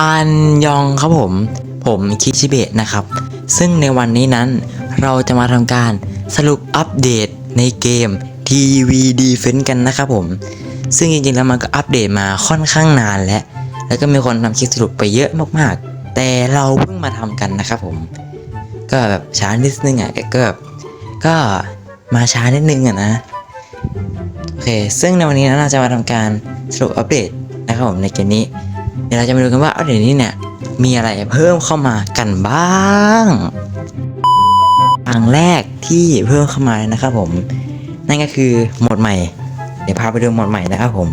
อันยองครับผม ผมคิชิเบะนะครับ ซึ่งในวันนี้นั้นเราจะมาทำการสรุปอัปเดตในเกม TV Defense กันนะครับผม ซึ่งจริงๆแล้วมันก็อัปเดตมาค่อนข้างนานแล้ว แล้วก็มีคนทำคลิปสรุปไปเยอะมากๆ แต่เราเพิ่งมาทำกันนะครับผม ก็แบบช้านิดนึงอะก็แบบก็มาช้านิดนึงอะนะ โอเค ซึ่งในวันนี้นะเราจะมาทำการสรุปอัปเดตนะครับผมในเกมนี้ เดี๋ยวเราจะมาดูกันว่าอัปเดตนี้เนี่ยมีอะไรเพิ่มเข้ามากันบ้างอย่างแรกที่เพิ่มเข้ามานะครับผม นั่นก็คือโหมดใหม่ เดี๋ยวพาไปดูโหมดใหม่นะครับผม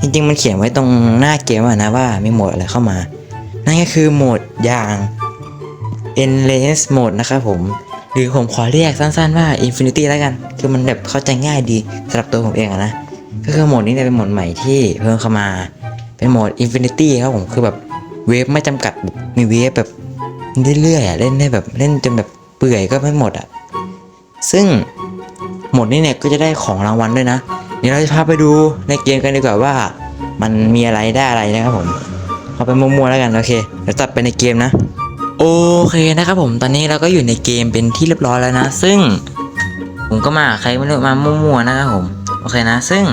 จริงๆมันเขียนไว้ตรงหน้าเกมะนะว่ามีโหมดอะไรเข้ามา นั่นก็คือโหมดอย่าง endless mode นะครับผม หรือผมขอเรียกสั้นๆว่า infinity แล้วกัน คือมันแบบเข้าใจง่ายดีสำหรับตัวผมเองอะนะ ก็คือโหมดนี้เนี่ยเป็นโหมดใหม่ที่เพิ่มเข้ามา เป็นโหมด infinity ครับผมคือแบบเวฟไม่จำกัดมีเวฟแบบเรื่อยๆอะเล่นได้แบบเล่นจนแบบเปื่อยก็ไม่หมดอะซึ่งโหมดนี้เนี่ยก็จะได้ของรางวัลด้วยนะเดี๋ยวเราจะพาไปดูในเกมกันดีกว่าว่า มันมีอะไรได้อะไรนะครับผมเอาไปมัวๆแล้วกันโอเคเดี๋ยวตัดไปในเกมนะโอเคนะครับผมตอนนี้เราก็อยู่ในเกมเป็นที่เรียบร้อยแล้วนะ ซึ่ง ผมก็มาใครไม่รู้มามั่วๆนะครับผมโอเคนะ ซึ่ง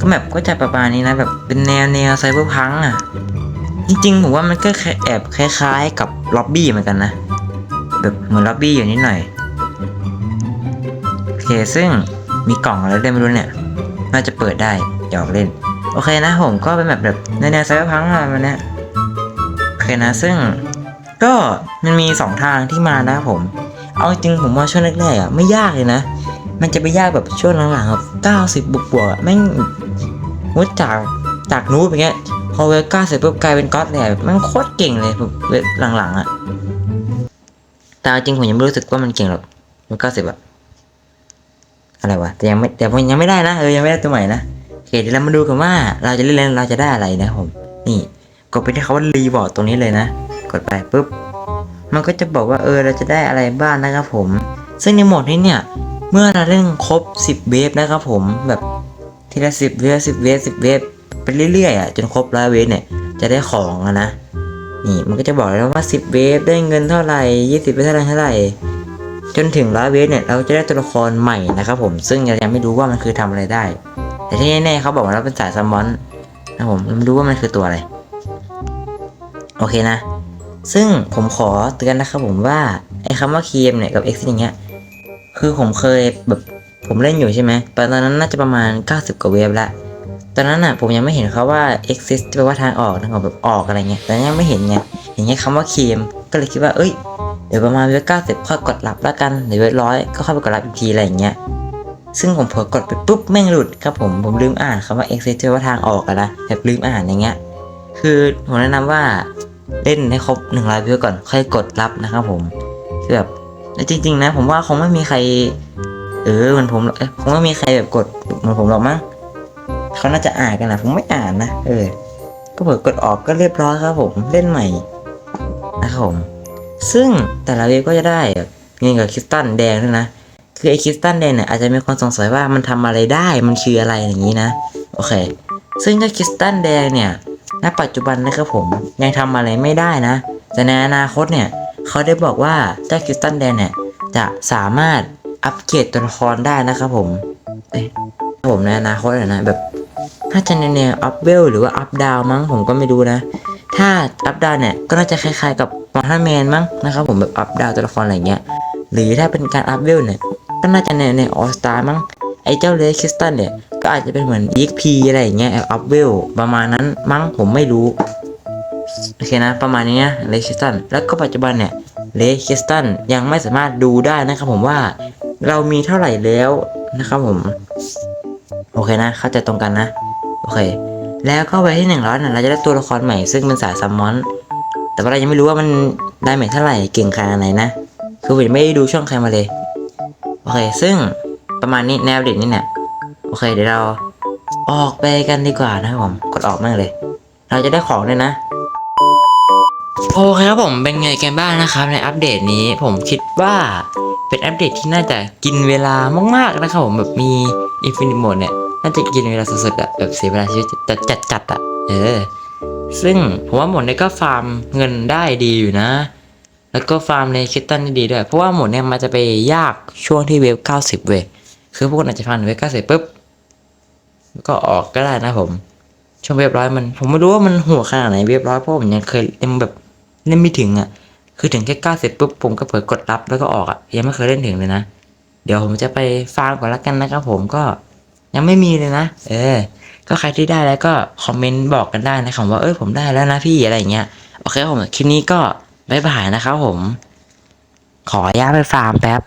ก็แบบก็จะประมาณนี้นะแบบเป็นแนวแนวไซเบอร์พังอะ จริงๆผมว่ามันก็แอบคล้ายๆกับล็อบบี้เหมือนกันนะ แบบเหมือนล็อบบี้อยู่นิดหน่อยโอเคซึ่งมีกล่องอะไรด้วยไม่รู้เนี่ย น่าจะเปิดได้หยอกเล่น โอเคนะผมก็เป็นแบบแบบแนวๆไซเบอร์พังอะไรแบบเนี้ยโอเคนะซึ่งก็มันมีสองทางที่มานะผม เอาจริงผมว่าช่วงแรกๆอะไม่ยากเลยนะ มันจะไปยากแบบช่วงหลังๆแบบเก้าสิบบวกบวกๆแม่ง มุดจากจากนูบอย่างเงี้ยพอเวลเก้าสิบปุ๊บกลายเป็นก๊อตเลยอะแบบม่งโคตรเก่งเลยเวลหลังๆอะแต่จริงผมยังไม่รู้สึกว่ามันเก่งหรอกเวลเก้าสิบอะอะไรวะแต่ยังไม่แต่ผมยังไม่ได้นะเออยังไม่ได้ตัวใหม่นะโอเคเดี๋ยวเรามาดูกันว่าเราจะเล่นแล้วเราจะได้อะไรนะผม นี่กดไปที่คาว่ารีบอร์ดตรงนี้เลยนะ กดไปปุ๊บมันก็จะบอกว่าเออเราจะได้อะไรบ้างนะครับผม ซึ่งในโหมดนี้เนี่ยเมื่อเราเล่นครบ 10เวฟนะครับผมแบบ ทีละ10เวฟ10เวฟ10เวฟไปเรื่อยๆอะจนครบร้อยเวฟเนี่ยจะได้ของอะนะนี่มันก็จะบอกแล้วว่า 10 เวฟได้เงินเท่าไหร่20เวฟเท่าไหร่เท่าไหร่จนถึงร้อยเวฟเนี่ยเราจะได้ตัวละครใหม่นะครับผมซึ่งเรายังไม่รู้ว่ามันคือทำอะไรได้ แต่ที่แน่ๆเขาบอกว่าเราเป็นสายซัมมอนนะผมราไม่รู้ว่ามันคือตัวอะไรโอเคนะ ซึ่งผมขอเตือนนะครับผมว่าไอ้คำว่า KM เนี่ยกับ X อย่างเงี้ยคือผมเคยแบบ ผมเล่นอยู่ใช่ไหมตอนนั้นน่าจะประมาณ 90 กว่าเวฟแล้วตอนนั้นอะผมยังไม่เห็นเขาว่า exist แปลว่าทางออกนะครับแบบออกอะไรเงี้ยแต่ยังไม่เห็นไงเห็นแค่คำว่า KM ก็เลยคิดว่าเอ้ยเดี๋ยวประมาณเวฟ90ค่อยกดรับแล้วกันเดี๋ยวเวฟร้อยก็ค่อยไปกดรับอีกทีอะไรอย่างเงี้ยซึ่งผมเผลอกดไปปุ๊บแม่งหลุดครับผมผมลืมอ่านคำว่า exist แปลว่าทางออกอะนะแบบลืมอ่านอย่างเงี้ยคือผมแนะนำว่าเล่นให้ครบหนึ่งร้อยวิวก่อนค่อยกดรับนะครับผมคือแบบจริง ๆ นะ ผมว่าคงไม่มีใคร เออเหมือนผมเอ้คงไม่มีใครแบบกดเหมือนผมหรอกมั้งเขาน่าจะอ่านกันนะผมไม่อ่านนะเออ ก็เปิดกดออกก็เรียบร้อยครับผมเล่นใหม่นะครับผมซึ่งแต่ละเวฟก็จะได้เงินกับคริสตัลแดงด้วยนะ คือไอ้คริสตัลแดงเนี่ยอาจจะมีคนสงสัยว่ามันทำอะไรได้มันคืออะไรอย่างนี้นะโอเค ซึ่งเจ้าคริสตัลแดงเนี่ยณปัจจุบันนะครับผมยังทำอะไรไม่ได้นะ แต่ในอนาคตเนี่ยเขาได้บอกว่าเจ้าคริสตัลแดนเนี่ยจะสามารถ อัปเกรดตัวละครได้นะครับผมเอ้ยผมในอนาคตนะแบบ ถ้าจะในแนวอัพเวลหรือว่าอัพดาวมั้งผมก็ไม่รู้นะ ถ้าอัพดาวเนี่ยก็น่าจะคล้ายๆกับมอร์ทันแมนมั้งนะครับผมแบบอัพดาวตัวละครอะไรเงี้ย หรือถ้าเป็นการอัพเวลเนี่ยก็น่าจะในในออสตามั้งไอ้เจ้าเลคิสตันเนี่ยก็อาจจะเป็นเหมือน EXP อะไรอย่างเงี้ยอัพเวลประมาณนั้นมั้งผมไม่รู้โอเคนะประมาณนี้นะเลคิสตันแล้วก็ปัจจุบันเนี่ยเลคิสตันยังไม่สามารถดูได้นะครับผมว่า เรามีเท่าไหร่แล้วนะครับผม โอเคนะ เข้าใจตรงกันนะ โอเค แล้วก็ไปที่หนึ่งร้อยเนี่ยเราจะได้ตัวละครใหม่ซึ่งเป็นสายซัมมอน แต่ว่าเรายังไม่รู้ว่ามันได้ใหม่เท่าไหร่เก่งขนาดไหนนะ คือผมไม่ได้ดูช่องใครมาเลย โอเค ซึ่งประมาณนี้แนวเด็ดนี่เนี่ยโอเค เดี๋ยวเราออกไปกันดีกว่านะครับผม กดออกมากเลย เราจะได้ของด้วยนะโอเคครับผมเป็นไงกันบ้างนะครับในอัปเดตนี้ผมคิดว่า เป็นอัปเดตที่น่าจะกินเวลามากๆนะครับผมแบบมี Infinite Mode เนี่ยน่าจะกินเวลาสุดๆอะแบบเสียเวลาชีวิตจัดจัดจัดๆอะเออซึ่งผมว่าหมดเนี่ยก็ฟาร์มเงินได้ดีอยู่นะ แล้วก็ฟาร์มในคิตตันได้ดีด้วย เพราะว่าหมดเนี่ยมันจะไปยากช่วงที่เวฟ90 เว้ยคือพวกคุณอาจจะฟาร์มเวฟ90ปุ๊บก็ออกก็ได้นะผม ช่วงเวฟร้อยมัน ผมไม่รู้ว่ามันหัวขนาดไหนเวฟร้อยเพราะผมยังเคยยังแบบเล่นไม่ถึงอะ คือถึงแค่ก้าเสร็จปุ๊บผมก็เผลอกดรับแล้วก็ออกอะยังไม่เคยเล่นถึงเลยนะ เดี๋ยวผมจะไปฟาร์มก่อนละกันนะครับผมก็ยังไม่มีเลยนะ เออ ก็ใครที่ได้แล้วก็คอมเมนต์บอกกันได้นะครับว่าเออผมได้แล้วนะพี่อะไรอย่างเงี้ยโอเคผมคลิปนี้ก็บ๊ายบายนะครับผม ขออนุญาตไปฟาร์มแป๊บ